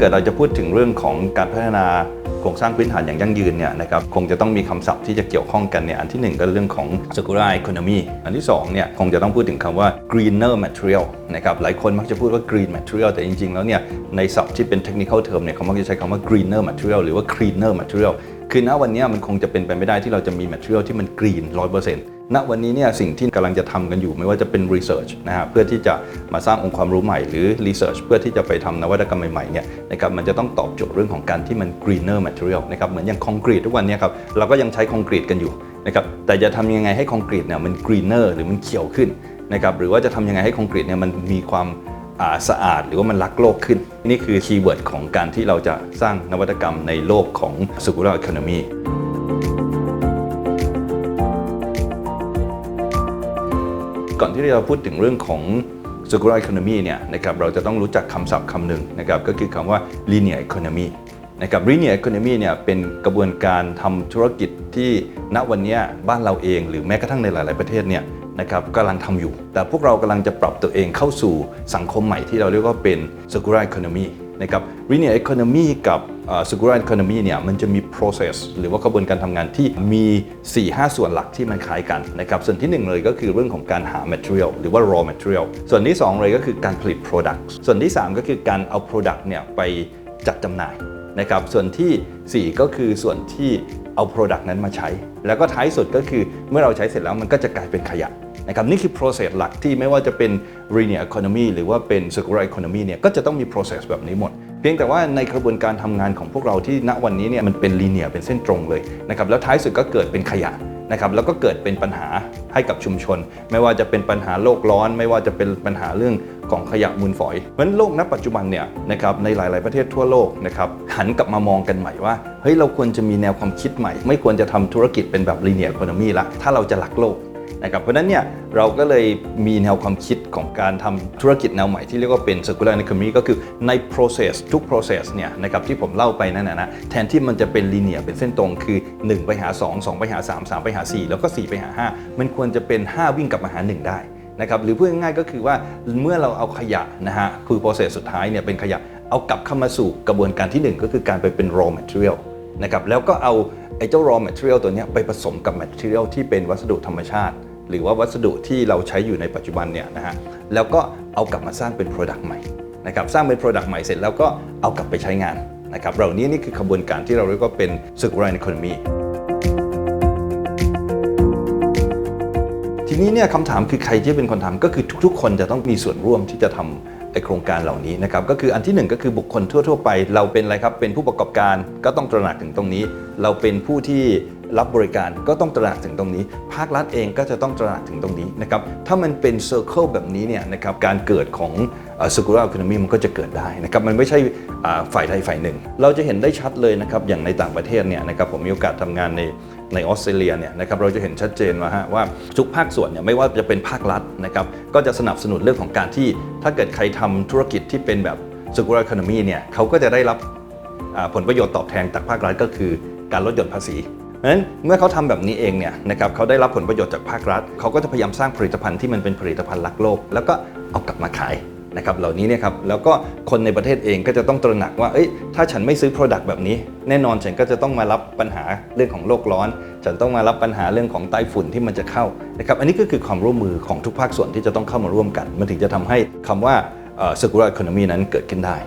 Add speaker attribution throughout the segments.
Speaker 1: ถ้าเกิดเราจะพูดถึงเรื่องของการพัฒนาโครงสร้างพื้นฐานอย่างยั่งยืนเนี่ยนะครับคงจะต้องมีคำศัพท์ที่จะเกี่ยวข้องกันเนี่ยอันที่หนึ่งก็เรื่องของ circular economy อันที่สองเนี่ยคงจะต้องพูดถึงคำว่า greener material นะครับหลายคนมักจะพูดว่า green material แต่จริง ๆ แล้วเนี่ยในศัพท์ที่เป็น technical term เนี่ยเขามักจะใช้คำว่า greener material หรือว่า cleaner material คือณวันนี้มันคงจะเป็นไปไม่ได้ที่เราจะมี material ที่มัน green 100%ณวันนี้เนี่ยสิ่งที่กำลังจะทำกันอยู่ไม่ว่าจะเป็น research นะฮะเพื่อที่จะมาสร้างองค์ความรู้ใหม่หรือ research เพื่อที่จะไปทำนวัตกรรมใหม่ๆเนี่ยนะครับมันจะต้องตอบโจทย์เรื่องของการที่มัน greener material นะครับเหมือนอย่างคอนกรีตทุกวันนี้ครับเราก็ยังใช้คอนกรีตกันอยู่นะครับแต่จะทำยังไงให้คอนกรีตเนี่ยมัน greener หรือมันเขียวขึ้นนะครับหรือว่าจะทำยังไงให้คอนกรีตเนี่ยมันมีความ สะอาดหรือว่ามันรักโลกขึ้น นี่คือคีย์เวิร์ดของการที่เราจะสร้างนวัตกรรมในโลกของ circular economy ก่อนที่เราพูดถึงเรื่องของ circular economy เนี่ยนะครับเราจะต้องรู้จักคำศัพท์คำหนึ่งนะครับก็คือคำว่า linear economy นะครับ linear economy เนี่ยเป็นกระบวนการทำธุรกิจที่ณวันนี้บ้านเราเอง หรือแม้กระทั่งในหลาย ๆ ประเทศเนี่ย นะครับกำลังทำอยู่ แต่พวกเรากำลังจะปรับตัวเองเข้าสู่สังคมใหม่ที่เราเรียกว่าเป็น circular economy นะครับ linear economy กับ circular economy เนี่ยมันจะมี process หรือว่ากระบวนการทำงานที่มี 4-5 ส่วนหลักที่มันคล้ายกันนะครับส่วนทีหนึ่1 เลยก็คือเรื่องของการหา material หรือว่า raw material ส่วนที่ 2 เลยก็คือการผลิต product ส่วนที่ 3 ก็คือการเอา product เนี่ยไปจัดจำหน่าย นะครับส่วนทีสี่ 4 ก็คือส่วนที่เอา product นั้นมาใช้ แล้วก็ท้ายสุดก็คือเมื่อเราใช้เสร็จแล้วมันก็จะกลายเป็นขยะนะครับนี่คือ process หลักที่ไม่ว่าจะเป็น linear economy หรือว่าเป็น circular economy เนี่ยก็จะต้องมี process แบบนี้หมด เพียงแต่ว่าในกระบวนการทำงานของพวกเราที่ณวันนี้เนี่ยมันเป็นลีเนียเป็นเส้นตรงเลยนะครับแล้วท้ายสุดก็เกิดเป็นขยะนะครับแล้วก็เกิดเป็นปัญหา ให้กับชุมชน ไม่ว่าจะเป็นปัญหาโลกร้อน ไม่ว่าจะเป็นปัญหาเรื่องของขยะมูลฝอย เพราะฉะนั้นโลกณปัจจุบันเนี่ยนะครับในหลาย ๆประเทศทั่วโลกนะครับหันกลับมามองกันใหม่ว่าเฮ้ยเราควรจะมีแนวความคิดใหม่ ไม่ควรจะทำธุรกิจเป็นแบบลีเนียร์คอนมี่ละถ้าเราจะรักโลก นะครับเพราะนั้นเนี่ยเราก็เลยมีแนวความคิดของการทำธุรกิจแนวใหม่ที่เรียกว่าเป็น circular economy ก็คือใน process ทุก process เนี่ยนะครับที่ผมเล่าไปนั่นนะนะแทนที่มันจะเป็น linear เป็นเส้นตรงคือ 1 ไปหา 2 2 ไปหา 3 3 ไปหา 4 แล้วก็ 4 ไปหา 5 มันควรจะเป็น 5 วิ่งกลับมาหา 1 ได้นะครับหรือพูดง่ายๆก็คือว่าเมื่อเราเอาขยะนะฮะคือ process สุดท้ายเนี่ยเป็นขยะเอากลับเข้ามาสู่กระบวนการทีหนึ่1 ก็คือการไปเป็น raw material นะครับแล้วก็เอาไอ้เจ้า raw material ตัวนี้ไปผสมกับ material ที่เป็นวัสดุธรรมชาติ หรือว่าวัสดุที่เราใช้อยู่ในปัจจุบันเนี่ยนะฮะแล้วก็เอากลับมาสร้างเป็น Product ใหม่นะครับสร้างเป็น Product ใหม่เสร็จแล้วก็เอากลับไปใช้งานนะครับเหล่านี้นี่คือขบวนการที่เราเรียกว่าเป็น Circular Economy ทีนี้เนี่ยคำถามคือใครที่เป็นคนทำก็คือทุกๆ คนจะต้องมีส่วนร่วมที่จะทำไอ โครงการเหล่านี้นะครับก็คืออันที่หนึ่งก็คือบุคคลทั่ว ๆ ไป เราเป็นอะไรครับเป็นผู้ประกอบการก็ต้องตระหนักถึงตรงนี้ เราเป็นผู้ที่รับบริการก็ต้องตระหนักถึงตรงนี้ ภาครัฐเองก็จะต้องตระหนักถึงตรงนี้นะครับถ้ามันเป็นเซอร์เคิลแบบนี้เนี่ยนะครับการเกิดของ circular economy มันก็จะเกิดได้นะครับมันไม่ใช่ฝ่ายใดฝ่ายหนึ่ง เราจะเห็นได้ชัดเลยนะครับอย่างในต่างประเทศเนี่ยนะครับผมมีโอกาสทำงานใน ในออสเตรเลียเนี่ยนะครับเราจะเห็นชัดเจนว่าฮะว่าทุกภาคส่วนเนี่ยไม่ว่าจะเป็นภาครัฐนะครับก็จะสนับสนุนเรื่องของการที่ถ้าเกิดใครทำธุรกิจที่เป็นแบบ circular economy เนี่ยเขาก็จะได้รับผลประโยชน์ตอบแทนจากภาครัฐก็คือการลดหย่อนภาษีเพราะฉะนั้นเมื่อเขาทำแบบนี้เองเนี่ยนะครับเขาได้รับผลประโยชน์จากภาครัฐ เขาก็จะพยายามสร้างผลิตภัณฑ์ที่มันเป็นผลิตภัณฑ์รักโลก แล้วก็เอากลับมาขาย นะครับเหล่านี้เนี่ยครับแล้วก็คนในประเทศเองก็จะต้องตระหนักว่าเอ้ยถ้าฉันไม่ซื้อ Product แบบนี้ แน่นอนฉันก็จะต้องมารับปัญหาเรื่องของโลกร้อน ฉันต้องมารับปัญหาเรื่องของใต้ฝุ่นที่มันจะเข้านะครับอันนี้ก็คือความร่วมมือของทุกภาคส่วนที่จะต้องเข้ามาร่วมกัน มันถึงจะทำให้คำว่าเอ่อ circular economy นั้นเกิดขึ้นได้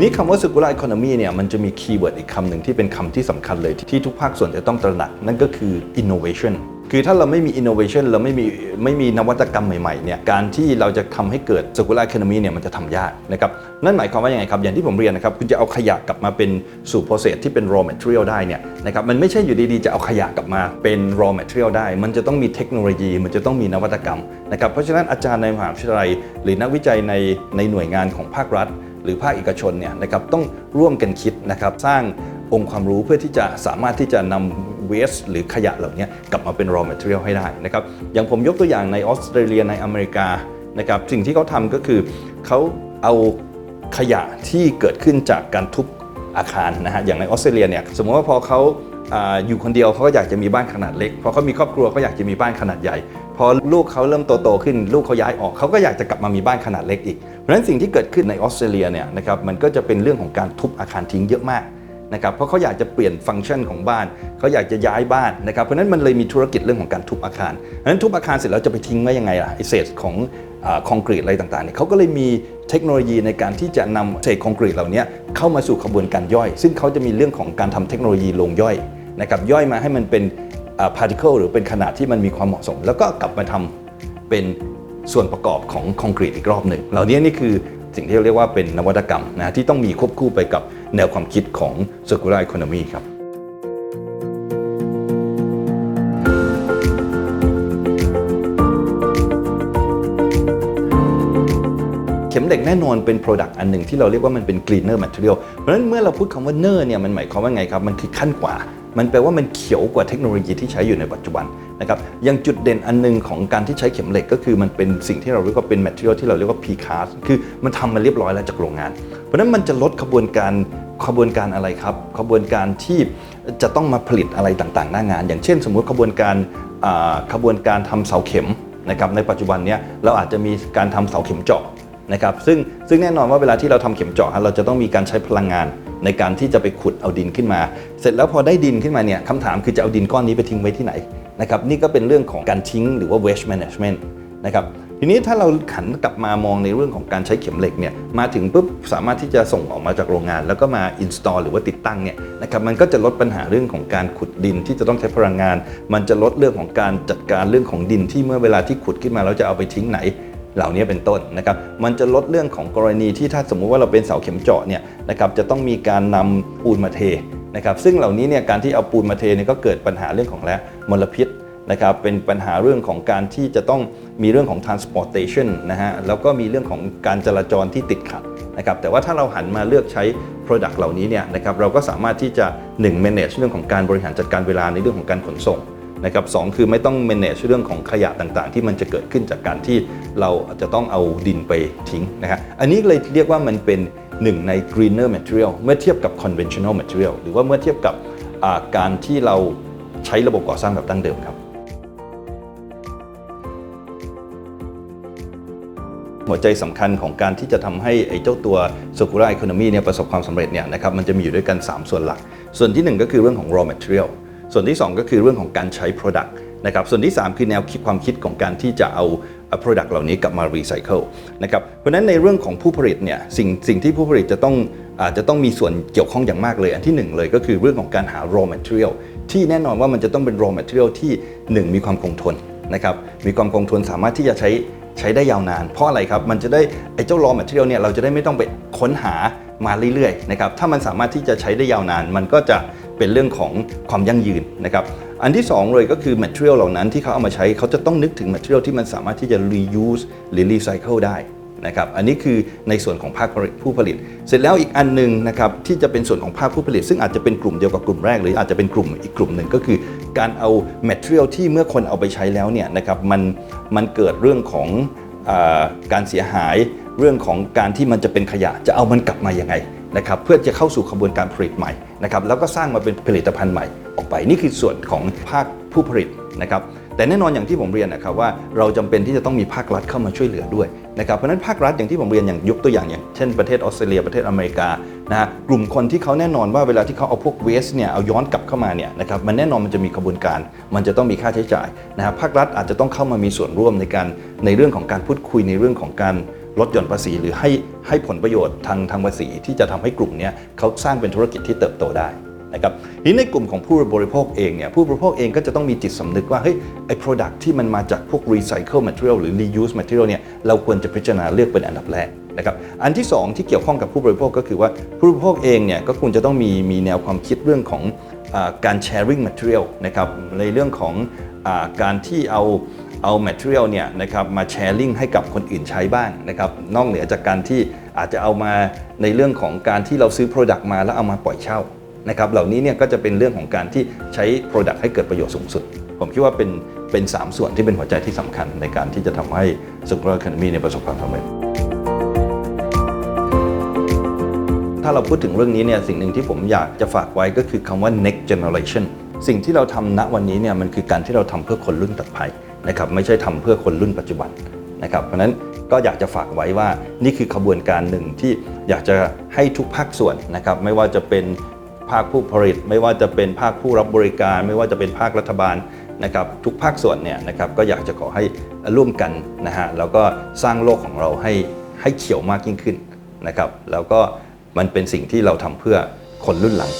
Speaker 1: นี้คำว่า circular economy เนี่ยมันจะมีคีย์เวิร์ดอีกคำหนึ่งที่เป็นคำที่สำคัญเลยที่ทุกภาคส่วนจะต้องตระหนัก นั่นก็คือ innovation คือถ้าเราไม่มี innovation เราไม่มีไม่มีนวัตกรรมใหม่ๆเนี่ยการที่เราจะทำให้เกิด circular economy เนี่ยมันจะทำยากนะครับนั่นหมายความว่ายังไงครับ อย่างที่ผมเรียนนะครับคุณจะเอาขยะกลับมาเป็นสู่ process ที่เป็น raw material ได้เนี่ยนะครับมันไม่ใช่อยู่ดีๆ จะเอาขยะกลับมาเป็น raw material ได้ มันจะต้องมีเทคโนโลยี มันจะต้องมีนวัตกรรมนะครับเพราะฉะนั้นอาจารย์ในมหาวิทยาลัย หรือนักวิจัยในในหน่วยงานของภาครัฐ หรือภาคเอกชนเนี่ยนะครับต้องร่วมกันคิดนะครับสร้าง องค์ความรู้เพื่อที่จะสามารถที่จะนำเวสหรือขยะเหล่านี้กลับมาเป็น raw material ให้ได้นะครับอย่างผมยกตัวอย่างในออสเตรเลียในอเมริกานะครับสิ่งที่เขาทำก็คือเขาเอาขยะที่เกิดขึ้นจากการทุบอาคารนะฮะอย่างในออสเตรเลียเนี่ยสมมติว่าพอเขาอยู่คนเดียวเขาก็อยากจะมีบ้านขนาดเล็กพอเขามีครอบครัวเขาอยากจะมีบ้านขนาดใหญ่ พอลูกเขาเริ่มโตๆขึ้น ลูกเขาย้ายออกเขาก็อยากจะกลับมามีบ้านขนาดเล็กอีกเพราะฉะนั้นสิ่งที่เกิดขึ้นในออสเตรเลียเนี่ยนะครับมันก็จะเป็นเรื่องของการทุบอาคารทิ้งเยอะมาก นะครับเพราะเขาอยากจะเปลี่ยนฟังก์ชันของบ้านเขาอยากจะย้ายบ้านนะครับเพราะนั้นมันเลยมีธุรกิจเรื่องของการทุบอาคารเพราะฉะนั้นทุบอาคารเสร็จแล้วจะไปทิ้งไว้ยังไงล่ะไอเศษของคอนกรีตอะไรต่างๆเนี่ยเขาก็เลยมีเทคโนโลยีในการที่จะนำเศษคอนกรีตเหล่านี้เข้ามาสู่กระบวนการย่อย ซึ่งเขาจะมีเรื่องของการทำเทคโนโลยีลงย่อยนะครับย่อยมาให้มันเป็นพาร์ติเคิลหรือเป็นขนาดที่มันมีความเหมาะสม แล้วก็กลับมาทำเป็นส่วนประกอบของคอนกรีตอีกรอบหนึ่งเหล่านี้นี่คือสิ่งที่เรียกว่าเป็นนวัตกรรมนะที่ต้องมีควบคู่ไปกับ แนวความคิดของ circular economy ครับเข็มเหล็กแน่นอนเป็น Product อันหนึ่งที่เราเรียกว่ามันเป็น greener material เพราะฉะนั้นเมื่อเราพูดคำว่าเนอร์เนี่ยมันหมายความว่าไงครับ มันคือขั้นกว่า มันแปลว่ามันเขียวกว่าเทคโนโลยีที่ใช้อยู่ในปัจจุบันนะครับย่างจุดเด่นอันหนึงของการที่ใช้เข็มเหล็กก็คือมันเป็นสิ่งที่เราเรียกว่าเป็น material ที่เราเรียกว่า precast คือมันทำมาเรียบร้อยแล้วจากโรงงาน เพราะนั้นมันจะลดขบวนการ ขบวนการอะไรครับขบวนการที่จะต้องมาผลิตอะไรต่างๆ หน้างาน อย่างเช่น สมมุติขบวนการขบวนการทำเสาเข็มนะครับในปัจจุบันเนี้ยเราอาจจะมีการทำเสาเข็มเจาะนะครับซึ่งซึ่งแน่นอนว่าเวลาที่เราทำเข็มเจาะฮะเราจะต้องมีการใช้พลังงานในการที่จะไปขุดเอาดินขึ้นมา เสร็จแล้วพอได้ดินขึ้นมาเนี่ยคำถามคือจะเอาดินก้อนนี้ไปทิ้งไว้ที่ไหนนะครับนี่ก็เป็นเรื่องของการทิ้งหรือว่า waste management นะครับ ทีนี้ถ้าเราขันกลับมามองในเรื่องของการใช้เข็มเหล็กเนี่ยมาถึงปุ๊บสามารถที่จะส่งออกมาจากโรงงาน แล้วก็มา install หรือว่าติดตั้งเนี่ยนะครับมันก็จะลดปัญหาเรื่องของการขุดดินที่จะต้องใช้พลังงาน มันจะลดเรื่องของการจัดการเรื่องของดินที่เมื่อเวลาที่ขุดขึ้นมาแล้วจะเอาไปทิ้งไหนเหล่านี้เป็นต้นนะครับ มันจะลดเรื่องของกรณีที่ถ้าสมมุติว่าเราเป็นเสาเข็มเจาะเนี่ยนะครับจะต้องมีการนำปูนมาเทนะครับซึ่งเหล่านี้เนี่ยการที่เอาปูนมาเทเนี่ยก็เกิดปัญหาเรื่องของและมลพิษ นะครับเป็นปัญหาเรื่องของการที่จะต้องมีเรื่องของ transportation นะฮะแล้วก็มีเรื่องของการจราจรที่ติดขัดนะครับแต่ว่าถ้าเราหันมาเลือกใช้ Product เหล่านี้เนี่ยนะครับเราก็สามารถที่จะ 1 manage เรื่องของการบริหารจัดการเวลาในเรื่องของการขนส่งนะครับสองคือไม่ต้อง manage เรื่องของขยะต่างๆ ที่มันจะเกิดขึ้นจากการที่เราจะต้องเอาดินไปทิ้งนะครับอันนี้เลยเรียกว่ามันเป็นหนึ่งใน greener material เมื่อเทียบกับ conventional material หรือว่าเมื่อเทียบกับการที่เราใช้ระบบก่อสร้างแบบดั้งเดิมครับ หัวใจสำคัญของการที่จะทำให้ไอ้เจ้าตัว circular economy เนี่ยประสบความสำเร็จเนี่ยนะครับมันจะมีอยู่ด้วยกัน 3 ส่วนหลัก ส่วนที่ 1 ก็คือเรื่องของ raw material ส่วนที่ 2 ก็คือเรื่องของการใช้ product นะครับส่วนที่ 3 คือแนวคิดความคิดของการที่จะเอา product เหล่านี้กลับมา recycle นะครับเพราะฉะนั้นในเรื่องของผู้ผลิตเนี่ยสิ่งสิ่งที่ผู้ผลิตจะต้องอาจจะต้องมีส่วนเกี่ยวข้องอย่างมากเลย อันที่หนึ่งเลยก็คือเรื่องของการหา raw material ที่แน่นอนว่ามันจะต้องเป็น raw material ที่หนึ่งมีความคงทนนะครับมีความคงทนสามารถที่จะใช้ ใช้ได้ยาวนาน เพราะอะไรครับ มันจะได้ไอ้เจ้า raw material เนี่ยเราจะได้ไม่ต้องไปค้นหามาเรื่อยๆนะครับถ้ามันสามารถที่จะใช้ได้ยาวนาน มันก็จะเป็นเรื่องของความยั่งยืนนะครับอันที่ 2 เลยก็คือ material เหล่านั้นที่เขาเอามาใช้เขาจะต้องนึกถึง material ที่มันสามารถที่จะ reuse หรือ recycle ได้นะครับอันนี้คือในส่วนของภาคผู้ผลิต เสร็จแล้วอีกอันหนึงนะครับที่จะเป็นส่วนของภาคผู้ผลิต ซึ่งอาจจะเป็นกลุ่มเดียวกับกลุ่มแรก หรืออาจจะเป็นกลุ่มอีกกลุ่มหนึ่งก็คือ การเอา material ที่เมื่อคนเอาไปใช้แล้วเนี่ยนะครับมันมันเกิดเรื่องของอการเสียหายเรื่องของการที่มันจะเป็นขยะจะเอามันกลับมายังไงนะครับเพื่อจะเข้าสู่กระบวนการผลิตใหม่นะครับแล้วก็สร้างมาเป็นผลิตภัณฑ์ใหม่ออกไป นี่คือส่วนของภาคผู้ผลิตนะครับแต่แน่นอนอย่างที่ผมเรียนนะครับว่าเราจำเป็นที่จะต้องมีภาครัฐเข้ามาช่วยเหลือด้วย นะครับเพราะนั้นภาครัฐอย่างที่ผมเรียนอย่างยกตัวอย่างอย่างเช่นประเทศออสเตรเลียประเทศอเมริกานะฮะกลุ่มคนที่เขาแน่นอนว่าเวลาที่เขาเอาพวกเวสเนี่ยเอาย้อนกลับเข้ามาเนี่ยนะครับมันแน่นอนมันจะมีกระบวนการ มันจะต้องมีค่าใช้จ่ายนะฮะภาครัฐอาจจะต้องเข้ามามีส่วนร่วมในการในเรื่องของการพูดคุยในเรื่องของการลดหย่อนภาษีหรือให้ให้ผลประโยชน์ทางทางภาษีที่จะทำให้กลุ่มเนี้ยเขาสร้างเป็นธุรกิจที่เติบโตได้ นะครับทีนี้ในกลุ่มของผู้บริโภคเองเนี่ยผู้บริโภคเองก็จะต้องมีจิตสำนึกว่าเฮ้ยไอ้ product ที่มันมาจากพวก recycle material หรือ reuse material เนี่ยเราควรจะพิจารณาเลือกเป็นอันดับแรกนะครับอันที่สองที่เกี่ยวข้องกับผู้บริโภคก็คือว่าผู้บริโภคเองเนี่ยก็ควรจะต้องมีมีแนวความคิดเรื่องของอการ sharing material นะครับในเรื่องของอการที่เอาเอา material เนี่ยนะครับมา sharing ให้กับคนอื่นใช้บ้างนะครับนอกเหนือจากการที่อาจจะเอามาในเรื่องของการที่เราซื้อ product มาแล้วเอามาปล่อยเช่า นะครับเหล่านี้เนี่ยก็จะเป็นเรื่องของการที่ใช้ Product ให้เกิดประโยชน์สูงสุด ผมคิดว่าเป็นเป็น 3 ส่วนที่เป็นหัวใจที่สำคัญในการที่จะทำให้ Circular Economy เนี่ยประสบความสำเร็จถ้าเราพูดถึงเรื่องนี้เนี่ยสิ่งหนึ่งที่ผมอยากจะฝากไว้ก็คือคำว่า next generation สิ่งที่เราทำณวันนี้เนี่ยมันคือการที่เราทำเพื่อคนรุ่นต่อไปนะครับไม่ใช่ทำเพื่อคนรุ่นปัจจุบันนะครับเพราะนั้นก็อยากจะฝากไว้ว่านี่คือขบวนการหนึ่งที่อยากจะให้ทุกภาคส่วนนะครับไม่ว่าจะเป็น ภาคผู้ผลิต ไม่ว่าจะเป็นภาคผู้รับบริการ ไม่ว่าจะเป็นภาครัฐบาลนะครับทุกภาคส่วนเนี่ยนะครับก็อยากจะขอให้ร่วมกันนะฮะแล้วก็สร้างโลกของเราให้ให้เขียวมากยิ่งขึ้นนะครับแล้วก็มันเป็นสิ่งที่เราทำเพื่อคนรุ่นหลัง